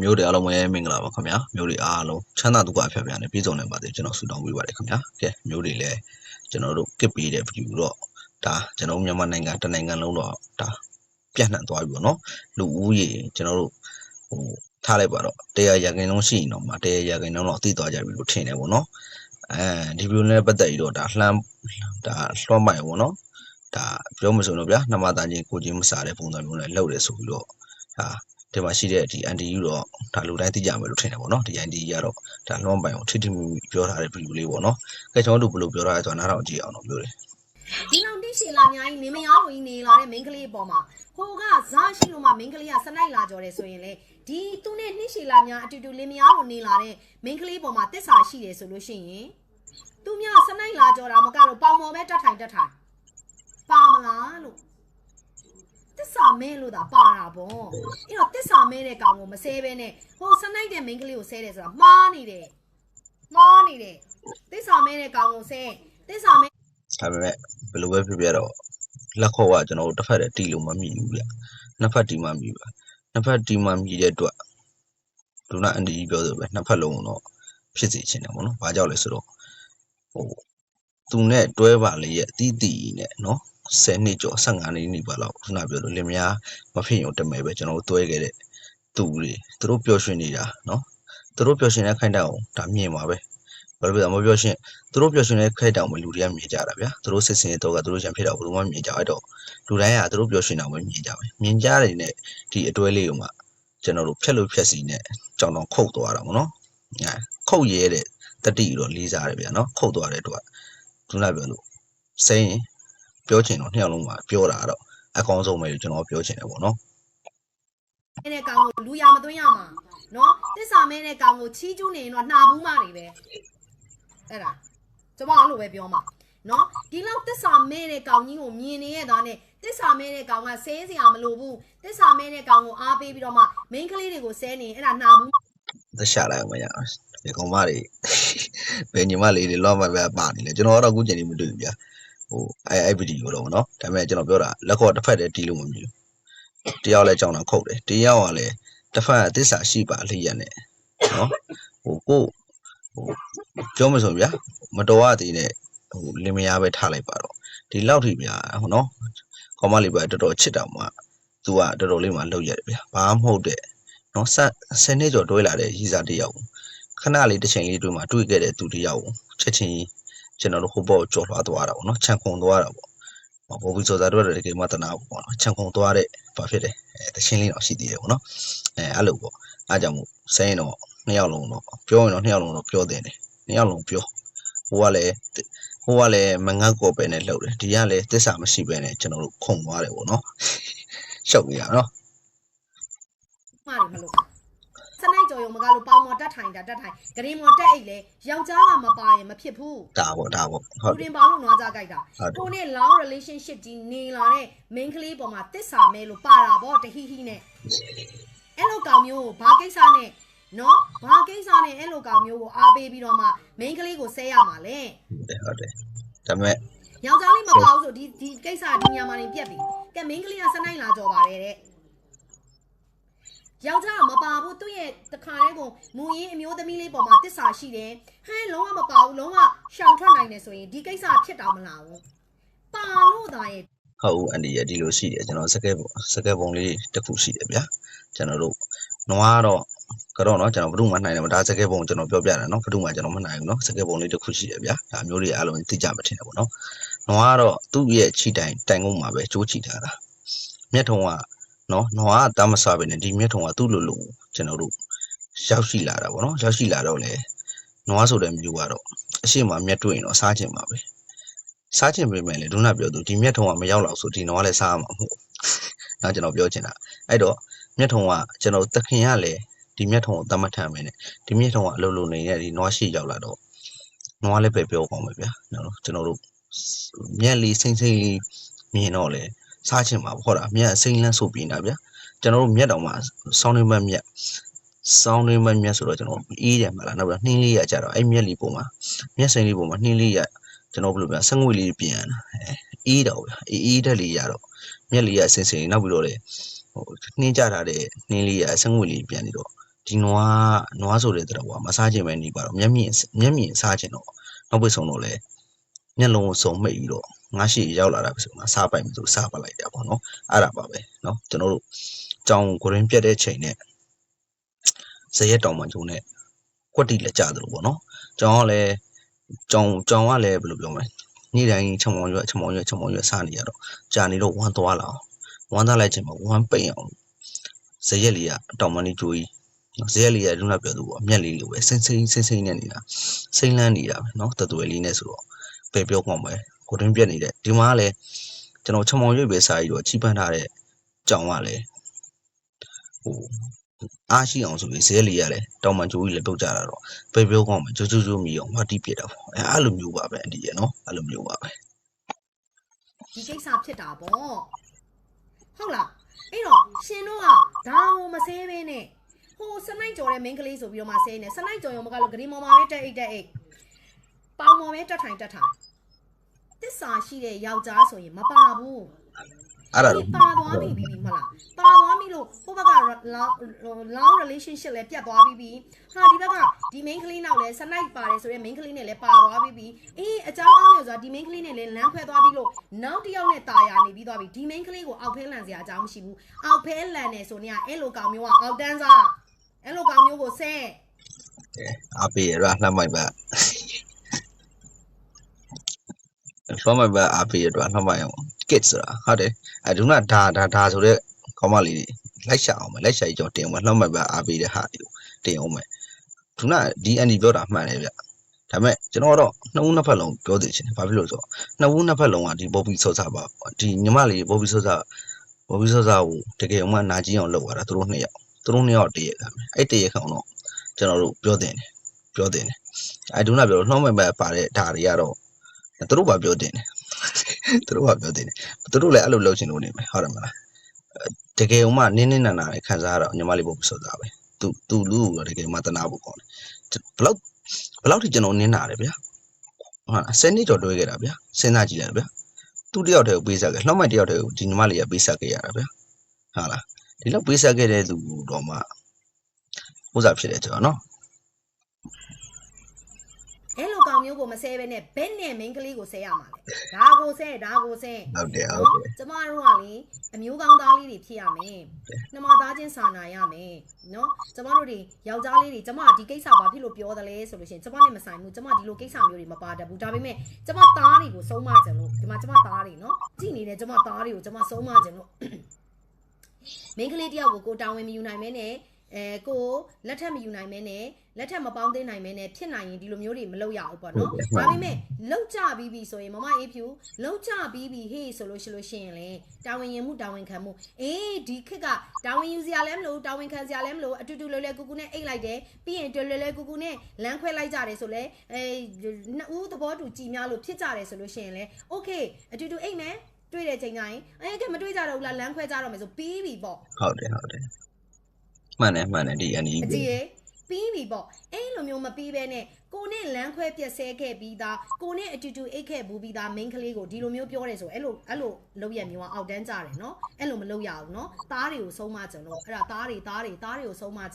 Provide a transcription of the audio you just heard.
မျိုးတွေအားလုံးပဲမင်္ဂလာပါခင်ဗျာမျိုးတွေအားလုံးချမ်းသာဒုက္ခအဖျက်ဖျက်နဲ့ပြည့်စုံနေပါစေကျွန်တော်ဆုတောင်းပေးပါတယ်ခင်ဗျာကဲမျိုးတွေလည်းကျွန်တော်တို့ကစ်ပေးတဲ့ view တော့ဒါကျွန်တော်မြန်မာနိုင်ငံတစ်နိုင်ငံလုံးတော့ဒါပြန့်နှံ့သွားပြီပေါ့နော်လူဦးရေကျွန်တော်တို့ဟိုထားလိုက်ပါတော့တရားရာခိုင်နှုန်းရှိရင်တော့မတရားရာခိုင်နှုန်းတော့သိသွားကြပြီလို့ထင်တယ်ပေါ့နော်အဲဒီ view နဲ့ပတ်သက်ပြီးတော့ဒါလှမ်းဒါလွှမ်းမိုင်ပေါ့နော်ဒါပြောမစုံတော့ဗျာနှမသားချင်းကိုချင်းမစားတဲ့ပုံစံမျိုးနဲ့လှုပ်တယ်ဆိုပြီးတော့ဒါ ဒီမှာရှိတဲ့ဒီ NDU တော့ဒါလူတိုင်းသိကြမယ်လို့ထင်တယ်ပေါ့နော်ဒီ NDU ကတော့ဒါလွန်ပိုင်ကိုထိထိမိမိပြောထားတဲ့ view လေးပေါ့နော်ကဲကျွန်တော်တို့ဘယ်လိုပြောထားလဲဆိုတော့နားထောင်ကြည့်အောင်တော့ပြောတယ်ဒီလောက်တိရှိလာအများကြီးနေမရလို့ကြီးနေလာတဲ့မိန်းကလေးအပေါ်မှာဟိုကဇာရှိလို့မှမိန်းကလေးကစနိုက်လာကြော်တယ်ဆိုရင်လေဒီသူနဲ့နှိရှိလာများအတူတူလင်မယားလို့နေလာတဲ့မိန်းကလေးအပေါ်မှာတစ္ဆာရှိတယ်ဆိုလို့ရှိရင်သူများစနိုက်လာကြော်တာမကတော့ပေါင်ပေါ်ပဲတက်ထိုင်တက်ထိုင်ပါမလားလို့ တစ္ဆာမဲလို့သာပါတာပေါ့အဲ့တော့တစ္ဆာမဲတဲ့ကောင်ကိုမဆဲဘဲနဲ့ဟိုစနိုက်တဲ့မိန်းကလေးကိုဆဲတယ်ဆိုတာမှားနေတယ်မှားနေတယ်တစ္ဆာမဲတဲ့ကောင်ကိုဆဲတစ္ဆာမဲဒါပေမဲ့ဘယ်လိုပဲဖြစ်ဖြစ်တော့လက်ခေါ်ကကျွန်တော်တို့တစ်ဖက်တည်းတီလို့မမြည်ဘူးဗျနှစ်ဖက်တီမှမြည်ပါနှစ်ဖက်တီမှမြည်တဲ့အတွက်ဒုနာအန်ဒီပြောဆိုပဲနှစ်ဖက်လုံးတော့ဖြစ်စီခြင်းတယ်ပေါ့နော်ဘာကြောင့်လဲဆိုတော့ဟိုသူနဲ့တွဲပါလေရဲ့အတီးတီနဲ့နော် 10နှစ်ကျော်15နှစ်နေပါလောက်ခုနပြောလို့လင်မယားမဖြစ်ရုံတမဲပဲကျွန်တော်တို့တွဲခဲ့တဲ့သူတွေသူတို့ပျော်ရွှင်နေတာနော်သူတို့ပျော်ရွှင်တဲ့ခိုင်တောင်ဒါမြင်ပါပဲဘာလို့လဲမပျော်ရွှင်သူတို့ပျော်ရွှင်တဲ့ခိုင်တောင်မှာလူတွေကမြင်ကြတာဗျာသူတို့စစ်စင်တော့ကသူတို့ရံဖြစ်တော့ဘယ်လိုမှမြင်ကြအဲ့တော့လူတိုင်းကသူတို့ပျော်ရွှင်တာပဲမြင်ကြမယ်မြင်ကြတယ်နဲ့ဒီအတွဲလေးကိုမှကျွန်တော်တို့ဖြက်လို့ဖြက်စီနဲ့ကြောင်တော့ခုတ်သွားတာပေါ့နော်ညာခုတ်ရဲတဲ့တတိတော့လေးစားတယ်ဗျာနော်ခုတ်သွားတဲ့အတွက်သူကပြောလို့စိမ့်ရင် ပြောချင်တော့နှစ်ယောက်လုံးမှာပြောတာတော့အကောင်းဆုံးပဲလို့ကျွန်တော်ပြောချင်တယ်ပေါ့နော်မဲတဲ့ကောင်ကိုလူရမသွင်းရမှာနော်တစ္ဆာမဲတဲ့ကောင်ကိုချီးကျူးနေရင်တော့နှာဘူးမတွေပဲအဲ့ဒါကျွန်မအဲ့လိုပဲပြောမှာနော်ဒီလောက်တစ္ဆာမဲတဲ့ကောင်ကြီးကိုမြင်နေရတာနဲ့တစ္ဆာမဲတဲ့ကောင်ကဆဲစရာမလိုဘူးတစ္ဆာမဲတဲ့ကောင်ကိုအားပေးပြီးတော့မှမိန်းကလေးတွေကိုဆဲနေရင်အဲ့ဒါနှာဘူးသက်ရှာလိုက်အောင်မရအောင်ဒီကောင်မတွေဘယ်ညီမလေးတွေလောမပဲပါနေလဲကျွန်တော်ကတော့အခုချိန်ကြီးမတွေ့ဘူးဗျာ ဟိုအဲအဲ့ဗီဒီယိုတော့ဗောနော်ဒါပေမဲ့ကျွန်တော်ပြောတာလက်ခေါ်တစ်ဖက်တည်းတီးလို့မမြင်ဘူးတယောက်လဲကြောင်တော့ခုတ်တယ်တယောက်ကလည်းတစ်ဖက်ကသစ္စာရှိပါလျက်နဲ့နော်ဟိုကိုဟိုပြောမစုံဗျာမတော်ရသေးတဲ့ဟိုလင်မယားပဲထားလိုက်ပါတော့ဒီလောက်ထိဗျာဟိုနော်ကောင်မလေးပဲတော်တော်ချစ်တာမှ तू ကတော်တော်လေးမှလောက်ရတယ်ဗျာဘာမှမဟုတ်တဲ့နော်ဆက်ဆယ်နှစ်ကျော်တွဲလာတဲ့ရည်စားတစ်ယောက်ကိုခဏလေးတစ်ချိန်လေးတွင်မှာတွေ့ခဲ့တဲ့သူတစ်ယောက်ကိုချက်ချင်း ကြီးကျွန်တော်တို့ဟိုဘောကြော်လွှားသွားတာပေါ့နော်ခြံခုံသွားတာပေါ့ဟောဘောဘီစောစာတို့တဲ့ကေမတနာပေါ့နော်ခြံခုံသွားတဲ့ဘာဖြစ်တယ်အဲတချင်းလေးတော့ရှိသေးတယ်ပေါ့နော်အဲအဲ့လိုပေါ့အားကြောင့်မို့စရင်တော့နှစ်ယောက်လုံးတော့ပြောရင်တော့နှစ်ယောက်လုံးတော့ပြောတင်တယ်နှစ်ယောက်လုံးပြောဟိုကလည်းဟိုကလည်းမငတ်ကောပဲနဲ့လှုပ်တယ်ဒီကလည်းတစ္ဆာမရှိပဲနဲ့ကျွန်တော်တို့ခုံသွားတယ်ပေါ့နော်ရှုပ်ရအောင်နော်မှားတယ်မလို့စ နိုက်ကြော်ရုံမကလို့ပေါင်မော်တက်ထိုင်တာတက်ထိုင်ဂရင်မော်တက်အိတ်လေယောက်ျားကမပါရင်မဖြစ်ဘူးဒါပေါ့ဒါပေါ့ဟုတ်လူတယ်တင်ပါလို့နွားကြကြိုက်တာဟုတ်တယ်ကိုနဲ့ long relationship ကြီးနေလာတဲ့ main ကလေးပေါ်မှာတစ္ဆာမဲလို့ပါတာပေါ့တဟိဟိနဲ့အဲ့လိုကောင်မျိုးကိုဘာကိစ္စနဲ့နော်ဘာကိစ္စနဲ့အဲ့လိုကောင်မျိုးကိုအားပေးပြီးတော့မှ main ကလေးကိုဆဲရမှာလေဟုတ်တယ်ဒါပေမဲ့ယောက်ျားလေးမပါဘူးဆိုဒီဒီကိစ္စဒီညမှာနေပြက်ပြီကဲ main ကလေးကစနိုက်လာကြော်ပါတယ်တဲ့ ယောက်ျားကမပါဘူးသူ့ရဲ့တခါလေးကိုမူရင်းအမျိုးသမီးလေးပေါ်မှာတစ္ဆာရှိတယ်ဟဲလုံးဝမပါဘူးလုံးဝရှောင်ထွက်နိုင်တယ်ဆိုရင်ဒီကိစ္စဖြစ်တော့မလားဘူးပါလို့သာရဲ့ ဟုတ်ဦးအန်ဒီရဒီလိုရှိတယ်ကျွန်တော်စကဲပုံစကဲပုံလေးတစ်ခုရှိတယ်ဗျာကျွန်တော်တို့နွားတော့ကတော့เนาะကျွန်တော်ဘယ်သူမှနိုင်တယ်မဒါစကဲပုံကျွန်တော်ပြောပြတာเนาะဘယ်သူမှကျွန်တော်မနိုင်ဘူးเนาะစကဲပုံလေးတစ်ခုရှိတယ်ဗျာဒါမျိုးတွေအားလုံးသိကြမှာထင်တယ်ပေါ့နော်နွားတော့သူ့ရဲ့ခြိတိုင်တိုင်ကုန်မှာပဲကြိုးချီထားတာမျက်ထုံက နော်နွားကတားမဆွပဲနဲ့ဒီမျက်ထုံကသူ့လိုလိုကျွန်တော်တို့ရောက်ရှိလာတာပေါ့နော်ရောက်ရှိလာတော့လေနွားဆိုတဲ့မျိုးကတော့အရှိမမျက်တွေ့ရင်တော့စားချင်ပါပဲစားချင်ပေမဲ့လေဒုနာပြောသူဒီမြက်ထုံကမရောက်တော့ဆိုဒီတော့လည်းစားမှာမဟုတ်ဘူး။နောက်ကျွန်တော်ပြောချင်တာအဲ့တော့မြက်ထုံကကျွန်တော်တခင်ရလေဒီမြက်ထုံကိုတတ်မှတ်ထမ်းမယ်နဲ့ဒီမြက်ထုံကအလုပ်လုပ်နေတဲ့ဒီနွားရှိရောက်လာတော့နွားလည်းပဲပြောကောင်းပဲဗျာနော်ကျွန်တော်တို့မြက်လေးစိမ့်စိမ့်လေးမြင်တော့လေ စားချင်မှာပေါ့ဟုတ်လားမြက်စိမ့်လန်းဆိုပြီးနေတာဗျာကျွန်တော်တို့မြက်တောင်မှစောင်းနေမမြက်စောင်းနေမမြက်ဆိုတော့ကျွန်တော်အေးတယ်မလားနောက်ပြီးနှင်းလေးရကြတော့အဲ့မြက်လေးပုံမှာမြက်စိမ့်လေးပုံမှာနှင်းလေးရကျွန်တော်ဘယ်လိုပြောဆငွေလေးပြင်ရတာအဲအေးတော့ဗျာအေးအေးတက်လေးရတော့မျက်လေးရဆင်ဆင်နောက်ပြီးတော့လေဟိုနှင်းကြထားတဲ့နှင်းလေးရဆငွေလေးပြန်နေတော့ဒီနွားနွားဆိုတဲ့တော့မစားခြင်းပဲနေပါတော့မျက်မြင်မျက်မြင်စားခြင်းတော့နောက်ပိတ်ဆုံးတော့လေ မျက်လုံးကိုစုံမိတ်ပြီးတော့ငါရှိရောက်လာတာပဲဆိုမှစားပိုက်ပြီးသူစားပလိုက်တာပေါ့နော်အဲ့ဒါပါပဲနော်ကျွန်တော်တို့ကြောင်ကိုရင်းပြတ်တဲ့ချိန်နဲ့ဇရက်တောင်မှကျုံနဲ့ကွက်တိလက်ကြသလိုပေါ့နော်ကြောင်ကလည်းကြောင်ကြောင်ကလည်းဘယ်လိုပြောမလဲနေ့တိုင်းချမောင်ရွက်ချမောင်ရွက်ချမောင်ရွက်စားနေရတော့ကြာနေတော့ဝမ်းသွားလာအောင်ဝမ်းသားလိုက်ချိန်မှာဝမ်းပိတ်အောင်ဇရက်လေးကတောင်မလေးကျိုးကြီးနော်ဇရက်လေးရလူနာပြောသူပေါ့အမျက်လေးလိုပဲစိမ့်စိမ့်စိမ့်စိမ့်နဲ့နေတာစိမ့်လန်းနေတာပဲနော်တသွယ်လေးနဲ့ဆိုတော့ ပဲပြောကောင်းပဲကိုတွင်းပြက်နေတဲ့ဒီမှာကလည်းကျွန်တော်ချမောင်ရွေ့ပဲစားပြီးတော့ချီးပန်းထားတဲ့ကြောင်ကလည်းဟိုအားရှိအောင်ဆိုပြီးဇရက်လေးရလည်းတောင်မှန်ကြိုးကြီးလည်းပုတ်ကြတာတော့ပဲပြောကောင်းပဲကြိုးကြိုးကြိုးမီအောင်မတိပြက်တာပေါ့အဲအဲ့လိုမျိုးပါပဲအန်ဒီရနော်အဲ့လိုမျိုးပါပဲဒီကိစ္စဖြစ်တာပေါ့ဟုတ်လားအဲ့တော့ရှင်တို့ကဒါကိုမဆဲပဲနဲ့ဟိုစနိုက်ကြော်တဲ့မိန်းကလေးဆိုပြီးတော့မှဆဲနေစနိုက်ကြော်ရုံမကလို့ဂရီမော်မှာပဲတက်အိတ်တက်အိတ် ပေါင်မော်ပဲတက်ထိုင်တက်ထိုင်တစ္ဆာရှိတဲ့ယောက်ျားဆိုရင်မပါဘူးအဲ့ဒါဒီတော့ပါသွားပြီပြီမလားပါသွားပြီလို့ဟိုဘက်က long long relationship လဲပြတ်သွားပြီပြီဟာဒီဘက်ကဒီ main ကလေးနောက်လဲစနိုက်ပါတယ်ဆိုရင် main ကလေးနဲ့လဲပါသွားပြီပြီအေးအကြောင်းအားလို့ဆိုတာဒီ main ကလေးနဲ့လဲလမ်းခွဲသွားပြီလို့နောက်တစ်ယောက်နဲ့တာယာနေပြီးသွားပြီဒီ main ကလေးကိုအောက်ဖဲလန်စရာအကြောင်းမရှိဘူးအောက်ဖဲလန်နေဆိုနေကအဲ့လိုကောင်မျိုးကအောက်တန်းစားအဲ့လိုကောင်မျိုးကိုဆဲအပေးရလှမ်းမိုက်ပါ ဆွမ်းမိုက်ပါအပေးရတော့လှမ်းမိုက်အောင် kit ဆိုတာဟုတ်တယ်အဲဒုနာဒါဒါဒါဆိုတော့ကောင်းမလေးလိုက်ရှာအောင်မယ်လိုက်ရှာကြီးကျွန်တော်တင်အောင်လှမ်းမိုက်ပါအပေးတဲ့ဟာတွေကိုတင်အောင်မယ်ဒုနာဒီအန်ဒီပြောတာမှန်တယ်ဗျဒါပေမဲ့ကျွန်တော်တော့နှစ်ဦးနှစ်ဖက်လုံးပြောသေးချင်တယ်ဘာဖြစ်လို့ဆိုတော့နှစ်ဦးနှစ်ဖက်လုံးကဒီဘော်ဘီဆော့စာပါဒီညီမလေးဘော်ဘီဆော့စာဘော်ဘီဆော့စာကိုတကယ်မှနာကြီးအောင်လုပ်ရတာသူတို့နှစ်ယောက်သူတို့နှစ်ယောက်တည့်ရခံမယ်အဲ့တည့်ရခံတော့ကျွန်တော်တို့ပြောတင်တယ်ပြောတင်တယ်အဲဒုနာပြောနှောင်းမိုက်ပါပါတဲ့ဓာတ်တွေကတော့ သူတို့ကပြောတင်တယ်သူတို့ကပြောတင်တယ်သူတို့လည်းအဲ့လိုလုပ်ချင်လို့နေမယ်ဟုတ်တယ်မလားတကယ်မှနင်းနင်းနာနာနဲ့ခံစားရတော့ညီမလေးဘော်ဘီဆော့စာပဲသူသူလူကတကယ်မှတနာဖို့ကောင်းတယ်ဘလောက်ဘလောက်ထိကျွန်တော်နင်းနာတယ်ဗျာဟုတ်လားဆယ်နှစ်ကျော်တွဲခဲ့တာဗျာစဉ်းစားကြည့်လိုက်ဗျာသူတယောက်တည်းကိုပေးဆက်ခဲ့လှောက်မိုက်တယောက်တည်းကိုဒီညီမလေးကပေးဆက်ခဲ့ရတာဗျာဟုတ်လားဒီလောက်ပေးဆက်ခဲ့တဲ့သူတော့မှဥစားဖြစ်တယ်ကျွန်တော်နော် အဲ့လိုကောင် မျိုးကိုမဆဲပဲနဲ့ဘယ်နဲ့ main ကလေးကိုဆဲရမှာလဲဒါကိုဆဲဒါကိုဆဲဟုတ်တယ်ဟုတ်နော်တယ်ကျမတို့ကလေအမျိုးကောင်းသားလေးတွေဖြစ်ရမယ်နှမသားချင်းစာနာရမယ်နော်ကျမတို့တွေယောက်ျားလေးတွေကျမဒီကိစ္စဘာဖြစ်လို့ပြောသလဲဆိုလို့ရှိရင်ကျမနဲ့မဆိုင်ဘူးကျမဒီလိုကိစ္စမျိုးတွေမပါတတ်ဘူးဒါပေမဲ့ကျမသားတွေကိုဆုံးမကြလို့ဒီမှာကျမသားတွေနော်ကြည်နေတဲ့ကျမသားတွေကိုကျမဆုံးမကြလို့မိန်းကလေးတယောက်ကိုကိုတာဝန်မယူနိုင်မဲနဲ့ အဲကိုလက်ထက်မယူနိုင်မဲနဲ့လက်ထက်မပေါင်းသိနိုင်မဲနဲ့ဖြစ်နိုင်ရင်ဒီလိုမျိုးတွေမလုပ်ရဘူးပေါ့နော်ဒါပေမဲ့လောက်ကြပြီးပြီဆိုရင်မမအေးဖြူလောက်ကြပြီးပြီဟေးဆိုလို့ရှိလို့ရှိရင်လေတာဝန်ရင်မှုတာဝန်ခံမှုအေးဒီခက်ကတာဝန်ယူစရာလည်းမလိုတာဝန်ခံစရာလည်းမလိုအတူတူလွယ်လွယ်ကူကူနဲ့အိတ်လိုက်တယ်ပြီးရင်လွယ်လွယ်ကူကူနဲ့လမ်းခွဲလိုက်ကြတယ်ဆိုလဲအဲနှစ်ဦးသဘောတူကြည်များလို့ဖြစ်ကြတယ်ဆိုလို့ရှိရင်လေโอเคအတူတူအိတ်မယ်တွေ့တဲ့ချိန်ကျရင်အဲကဲမတွေ့ကြတော့ဘူးလားလမ်းခွဲကြတော့မယ်ဆိုပြီးပြီပေါ့ ဟုတ်တယ်ဟုတ်တယ် မှန်တယ်မှန်တယ်ဒီအန်ဒီအကြည့်ရေပြီးပြီပေါ့အဲ့လိုမျိုးမပြီးဘဲနဲ့ကိုနဲ့လမ်းခွဲပြက်ဆဲခဲ့ပြီးသားကိုနဲ့အတူတူအိတ်ခဲ့ဘူးပြီးသား main ကလေးကိုဒီလိုမျိုးပြောတယ်ဆိုအဲ့လိုအဲ့လိုလောက်ရမျိုးကအောက်တန်းကြတယ်နော်အဲ့လိုမလုပ်ရဘူးနော်သားတွေကိုဆုံးမကြလို့အဲ့ဒါသားတွေသားတွေသားတွေကိုဆုံးမကြ